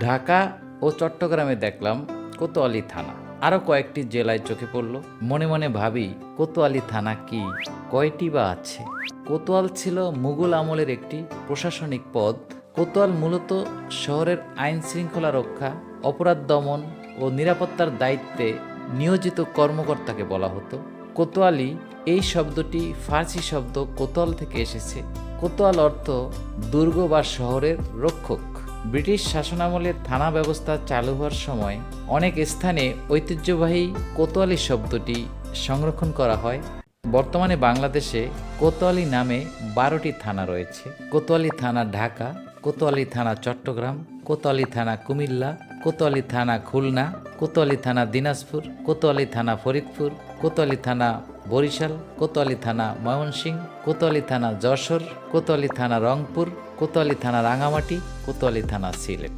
ঢাকা ও চট্টগ্রামে দেখলাম কোতোয়ালি থানা। আরও কয়েকটি জেলায় চোখে পড়ল। মনে মনে ভাবি, কোতোয়ালি থানা কি? কয়টি বা আছে? কোতোয়াল ছিল মুঘল আমলের একটি প্রশাসনিক পদ। কোতোয়াল মূলত শহরের আইন শৃঙ্খলা রক্ষা, অপরাধ দমন ও নিরাপত্তার দায়িত্বে নিয়োজিত কর্মকর্তাকে বলা হতো। কোতোয়ালি, এই শব্দটি ফার্সি শব্দ কোতোয়াল থেকে এসেছে। কোতোয়াল অর্থ দুর্গ বা শহরের রক্ষক। ব্রিটিশ শাসনামলে থানা ব্যবস্থা চালু হওয়ার সময় অনেক স্থানে ঐতিহ্যবাহী কোতোয়ালি শব্দটি সংরক্ষণ করা হয়। বর্তমানে বাংলাদেশে কোতোয়ালি নামে বারোটি থানা রয়েছে। কোতোয়ালি থানা ঢাকা, কোতোয়ালি থানা চট্টগ্রাম, কোতোয়ালি থানা কুমিল্লা, কোতোয়ালি থানা খুলনা কোতোয়ালি থানা দিনাজপুর, কোতোয়ালি থানা ফরিদপুর, কোতোয়ালি থানা বরিশাল, কোতোয়ালি থানা ময়মনসিং কোতোয়ালি থানা যশোর, কোতোয়ালি থানা রংপুর, কোতোয়ালি থানা রাঙামাটি, কোতোয়ালি থানা সিলেট।